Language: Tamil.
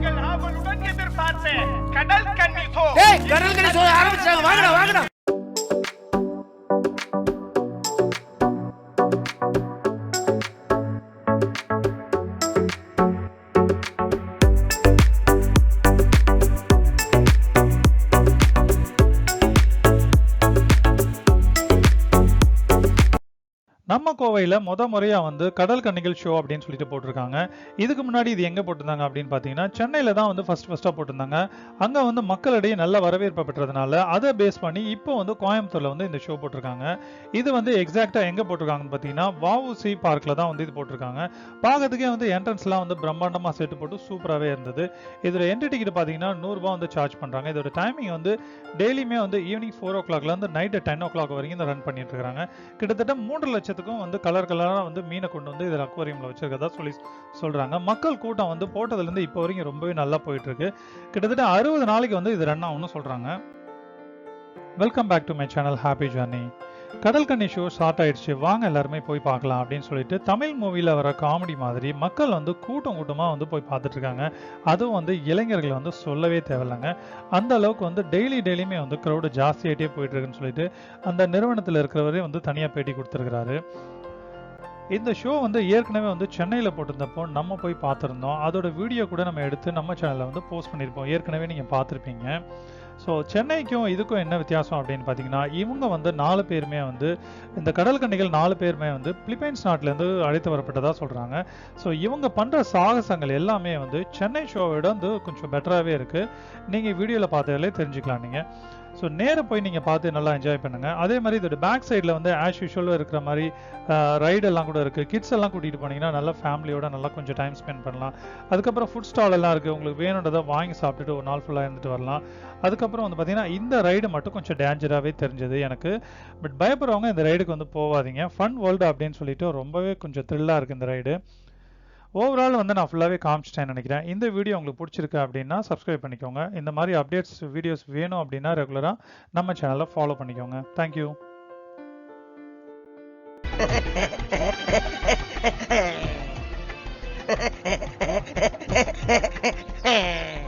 நீங்கள் ஆவலுடன் எதிர்பார்த்த கடல் கன்னி சோ கடல் கறி சோ நம்ம கோவையில் முத முறையாக வந்து கடல் கன்னிகள் ஷோ அப்படின்னு சொல்லிட்டு போட்டிருக்காங்க. இதுக்கு முன்னாடி இது எங்கே போட்டிருந்தாங்க அப்படின்னு பார்த்தீங்கன்னா சென்னையில் தான் வந்து ஃபஸ்ட் ஃபஸ்ட்டாக போட்டிருந்தாங்க. அங்கே வந்து மக்களிடையே நல்ல வரவேற்பு பெற்றதுனால அதை பேஸ் பண்ணி இப்போ வந்து கோயம்புத்தூரில் வந்து இந்த ஷோ போட்டிருக்காங்க. இது வந்து எக்ஸாக்டாக எங்கே போட்டிருக்காங்கன்னு பார்த்தீங்கன்னா வஉசி பார்க்கில் தான் வந்து இது போட்டிருக்காங்க. பார்க்கறதுக்கே வந்து என்ட்ரன்ஸ்லாம் வந்து பிரம்மாண்டமாக செட்டு போட்டு சூப்பராகவே இருந்தது. இதோட என்ட்ரி டிக்கெட் பார்த்தீங்கன்னா நூறுரூபா வந்து சார்ஜ் பண்ணுறாங்க இதோட டைமிங் வந்து டெய்லியுமே வந்து ஈவினிங் ஃபோர் ஓ கிளாக்லேருந்து நைட்டு டென் ஓ கிளாக் வரைக்கும் ரன் பண்ணிட்டு இருக்காங்க. கிட்டத்தட்ட மூன்று பார்க்குறதுக்கும் வந்து கலர் கலராக வந்து மீனை கொண்டு வந்து இதில் அக்வாரியமில் வச்சிருக்கதா சொல்லி சொல்கிறாங்க மக்கள் கூட்டம் வந்து போட்டதுலேருந்து இப்போ வரைக்கும் ரொம்பவே நல்லா போயிட்டு இருக்கு கிட்டத்தட்ட அறுபது நாளைக்கு வந்து இது ரன் ஆகும்னு சொல்கிறாங்க welcome back to my channel happy journey கடல் கண்ணி ஷோ ஸ்டார்ட் ஆயிடுச்சு. வாங்க எல்லாருமே போய் பார்க்கலாம் அப்படின்னு சொல்லிட்டு தமிழ் மூவியில் வர காமெடி மாதிரி மக்கள் வந்து கூட்டம் கூட்டமாக வந்து போய் பார்த்துட்டு இருக்காங்க அதுவும் வந்து இளைஞர்கள் வந்து சொல்லவே தேவையில்லைங்க. அந்த அளவுக்கு வந்து டெய்லி டெய்லியுமே வந்து க்ரௌடு ஜாஸ்தியாகிட்டே போயிட்டுருக்குன்னு சொல்லிட்டு அந்த நிறுவனத்தில் இருக்கிறவரே வந்து தனியாக பேட்டி கொடுத்துருக்கிறாரு. இந்த ஷோ வந்து ஏற்கனவே வந்து சென்னையில் போட்டிருந்தப்போ நம்ம போய் பார்த்துருந்தோம். அதோட வீடியோ கூட நம்ம எடுத்து நம்ம சேனலில் வந்து போஸ்ட் பண்ணியிருப்போம். ஏற்கனவே நீங்கள் பார்த்துருப்பீங்க. ஸோ சென்னைக்கும் இதுக்கும் என்ன வித்தியாசம் அப்படின்னு பார்த்தீங்கன்னா இவங்க வந்து நாலு பேருமே வந்து இந்த கடல் கண்ணிகள் நாலு பேருமே வந்து பிலிப்பைன்ஸ் நாட்டிலேருந்து அழைத்து வரப்பட்டதாக சொல்கிறாங்க ஸோ இவங்க பண்ணுற சாகசங்கள் எல்லாமே வந்து சென்னை ஷோவை விட வந்து கொஞ்சம் பெட்டராகவே இருக்குது நீங்கள் வீடியோவில் பார்த்ததிலே தெரிஞ்சுக்கலாம் நீங்கள் ஸோ நேராக போய் நீங்கள் பார்த்து நல்லா என்ஜாய் பண்ணுங்கள் அதே மாதிரி இதோட பேக் சைடில் வந்து ஆஸ் யூஷுவலாக இருக்கிற மாதிரி ரைடு எல்லாம் கூட இருக்குது கிட்ஸ் எல்லாம் கூட்டிகிட்டு போனீங்கன்னா நல்லா ஃபேமிலியோட நல்லா கொஞ்சம் டைம் ஸ்பெண்ட் பண்ணலாம். அதுக்கப்புறம் ஃபுட் ஸ்டால் எல்லாம் இருக்குது உங்களுக்கு வேணுன்றதை வாங்கி சாப்பிட்டுட்டு ஒரு நாள் ஃபுல்லாக இருந்துட்டு வரலாம். அதுக்கப்புறம் வந்து பார்த்தீங்கன்னா இந்த ரைடு மட்டும் கொஞ்சம் டேஞ்சராகவே தெரிஞ்சது எனக்கு. பட் பயப்படுறவங்க இந்த ரைடுக்கு வந்து போகாதீங்க. ஃபன் வேர்ல்டு அப்படின்னு சொல்லிட்டு ரொம்பவே கொஞ்சம் த்ரில்லாக இருக்குது இந்த ரைடு ஓவரால் வந்து நான் ஃபுல்லாகவே காமிச்சிட்டேன் நினைக்கிறேன். இந்த வீடியோ உங்களுக்கு பிடிச்சிருக்கு அப்படின்னா சப்ஸ்கிரைப் பண்ணிக்கோங்க. இந்த மாதிரி அப்டேட்ஸ் வீடியோஸ் வேணும் அப்படின்னா ரெகுலராக நம்ம சேனலை ஃபாலோ பண்ணிக்கோங்க. Thank you Ha